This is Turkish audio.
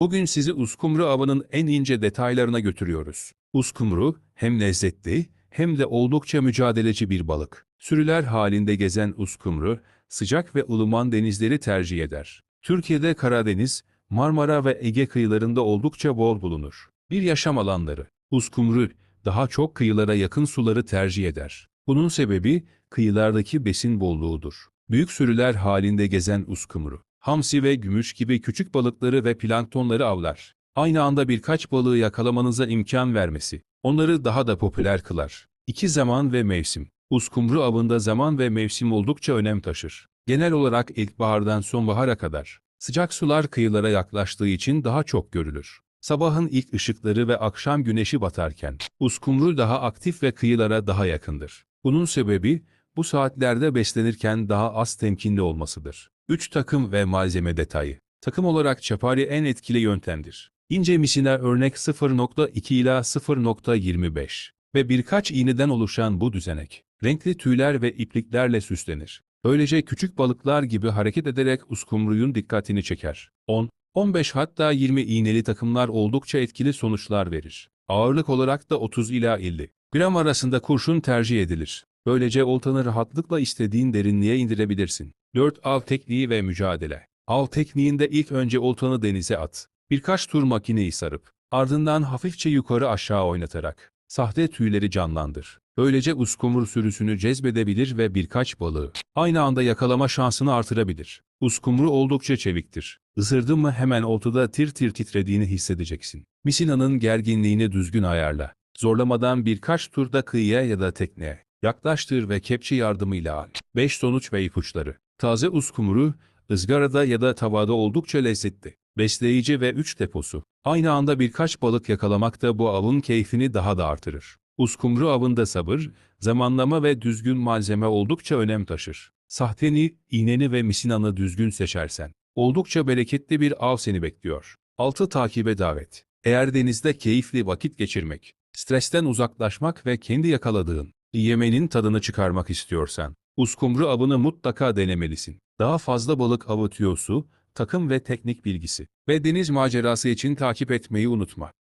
Bugün sizi uskumru avının en ince detaylarına götürüyoruz. Uskumru hem lezzetli hem de oldukça mücadeleci bir balık. Sürüler halinde gezen uskumru, sıcak ve ılıman denizleri tercih eder. Türkiye'de Karadeniz, Marmara ve Ege kıyılarında oldukça bol bulunur. Bir yaşam alanları. Uskumru, daha çok kıyılara yakın suları tercih eder. Bunun sebebi, kıyılardaki besin bolluğudur. Büyük sürüler halinde gezen uskumru, hamsi ve gümüş gibi küçük balıkları ve planktonları avlar. Aynı anda birkaç balığı yakalamanıza imkan vermesi, onları daha da popüler kılar. İki zaman ve mevsim. Uskumru avında zaman ve mevsim oldukça önem taşır. Genel olarak ilkbahardan sonbahara kadar. Sıcak sular kıyılara yaklaştığı için daha çok görülür. Sabahın ilk ışıkları ve akşam güneşi batarken, uskumru daha aktif ve kıyılara daha yakındır. Bunun sebebi, bu saatlerde beslenirken daha az temkinli olmasıdır. 3 takım ve malzeme detayı. Takım olarak çapari en etkili yöntemdir. İnce misina örnek 0.2 ila 0.25 ve birkaç iğneden oluşan bu düzenek, renkli tüyler ve ipliklerle süslenir. Böylece küçük balıklar gibi hareket ederek uskumruyun dikkatini çeker. 10, 15 hatta 20 iğneli takımlar oldukça etkili sonuçlar verir. Ağırlık olarak da 30 ila 50 gram arasında kurşun tercih edilir. Böylece oltanı rahatlıkla istediğin derinliğe indirebilirsin. 4. Av tekniği ve mücadele. Av tekniğinde ilk önce oltanı denize at. Birkaç tur makineyi sarıp, ardından hafifçe yukarı aşağı oynatarak, sahte tüyleri canlandır. Böylece uskumru sürüsünü cezbedebilir ve birkaç balığı aynı anda yakalama şansını artırabilir. Uskumru oldukça çeviktir. Isırdı mı hemen oltada tir tir titrediğini hissedeceksin. Misinanın gerginliğini düzgün ayarla. Zorlamadan birkaç turda kıyıya ya da tekneye yaklaştır ve kepçe yardımıyla al. 5 sonuç ve ipuçları. Taze uskumru, ızgarada ya da tavada oldukça lezzetli. Besleyici ve 3 deposu. Aynı anda birkaç balık yakalamak da bu avın keyfini daha da artırır. Uskumru avında sabır, zamanlama ve düzgün malzeme oldukça önem taşır. Sahteni, iğneni ve misinanı düzgün seçersen, oldukça bereketli bir av seni bekliyor. 6. Takibe davet. Eğer denizde keyifli vakit geçirmek, stresten uzaklaşmak ve kendi yakaladığın yemenin tadını çıkarmak istiyorsan, uskumru avını mutlaka denemelisin. Daha fazla balık avı tüyosu, takım ve teknik bilgisi ve deniz macerası için takip etmeyi unutma.